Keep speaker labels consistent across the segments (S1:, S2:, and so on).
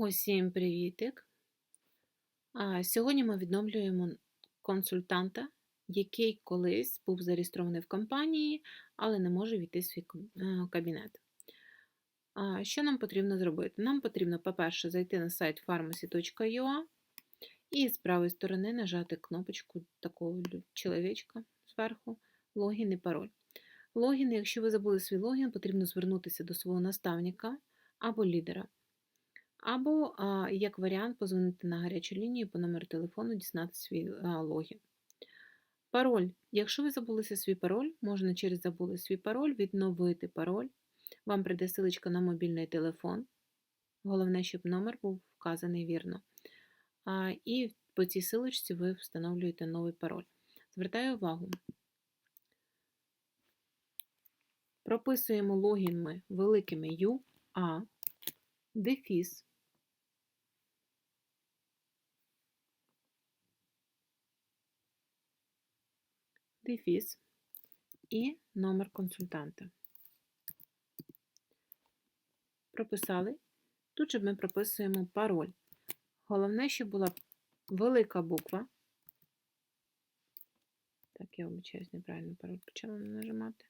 S1: Усім привітик! А, Сьогодні ми відновлюємо консультанта, який колись був зареєстрований в компанії, але не може війти в свій е, кабінет. А, Що нам потрібно зробити? Нам потрібно, по-перше, зайти на сайт pharmacy.ua і з правої сторони нажати кнопочку такого чоловічка зверху логін і пароль. Логін, якщо ви забули свій логін, потрібно звернутися до свого наставника або лідера. Або, як варіант, позвонити на гарячу лінію по номеру телефону, дізнати свій логін. Пароль. Якщо ви забулися свій пароль, можна через забули свій пароль відновити пароль. Вам прийде силочка на мобільний телефон. Головне, щоб номер був вказаний вірно. І по цій силочці ви встановлюєте новий пароль. Звертаю увагу. Прописуємо логін ми великими UA, дефіс, дефіс і номер консультанта. Прописали. Тут же ми прописуємо пароль. Головне, щоб була велика буква. Так, я обичаюсь, неправильно пароль почала нажимати.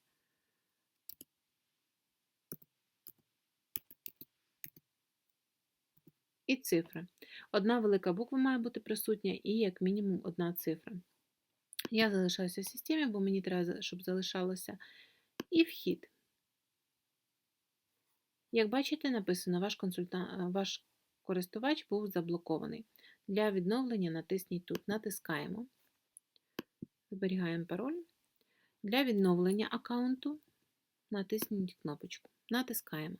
S1: І цифра. Одна велика буква має бути присутня і як мінімум одна цифра. Я залишаюся в системі, бо мені треба, щоб залишалося і вхід. Як бачите, написано, ваш, консультант, ваш користувач був заблокований. Для відновлення натисніть тут. Натискаємо. Зберігаємо пароль. Для відновлення аккаунту натисніть кнопочку. Натискаємо.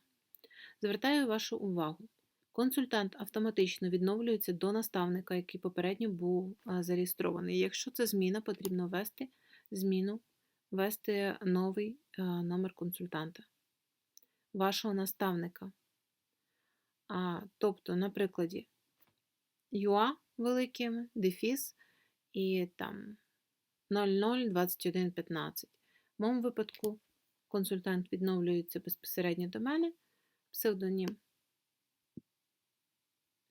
S1: Звертаю вашу увагу. Консультант автоматично відновлюється до наставника, який попередньо був зареєстрований. Якщо це зміна, потрібно ввести зміну, ввести новий номер консультанта, вашого наставника. А, Тобто, на прикладі UA великим, дефіс і там 002115. В моєму випадку консультант відновлюється безпосередньо до мене, псевдонім.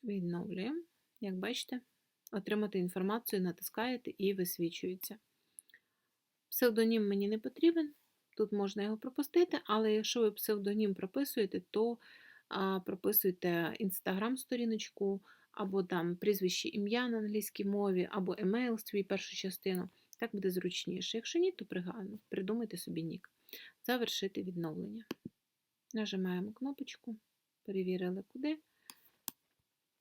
S1: Відновлюємо. Як бачите, отримати інформацію, натискаєте і висвічується. Псевдонім мені не потрібен, тут можна його пропустити, але якщо ви псевдонім прописуєте, то прописуйте інстаграм-сторіночку, або там прізвище ім'я на англійській мові, або емейл свій першу частину. Так буде зручніше. Якщо ні, то придумайте собі нік. Завершити відновлення. Нажимаємо кнопочку, перевірили куди.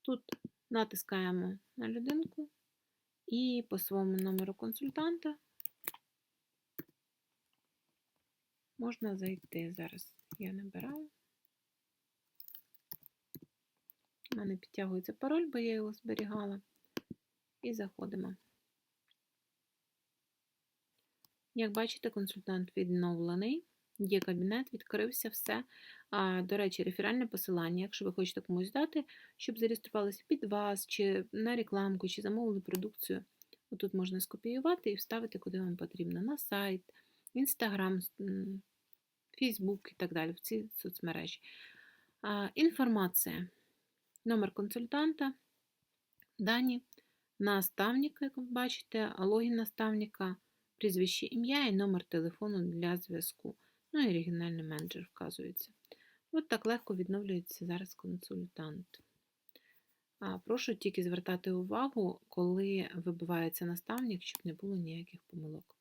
S1: Тут натискаємо на людинку і по своєму номеру консультанта можна зайти. Зараз я набираю. У мене підтягується пароль, бо я його зберігала. І заходимо. Як бачите, консультант відновлений. Є кабінет, відкрився все. До речі, реферальне посилання, якщо ви хочете комусь дати, щоб зареєструвалися під вас, чи на рекламку, чи замовили продукцію. Отут можна скопіювати і вставити, куди вам потрібно, на сайт, Інстаграм, Фейсбук і так далі, в ці соцмережі. Інформація. Номер консультанта, дані, наставника, як ви бачите, логін наставника, прізвище ім'я і номер телефону для зв'язку. Ну і регіональний менеджер вказується. От так легко відновлюється зараз консультант. А, Прошу тільки звертати увагу, коли вибивається наставник, щоб не було ніяких помилок.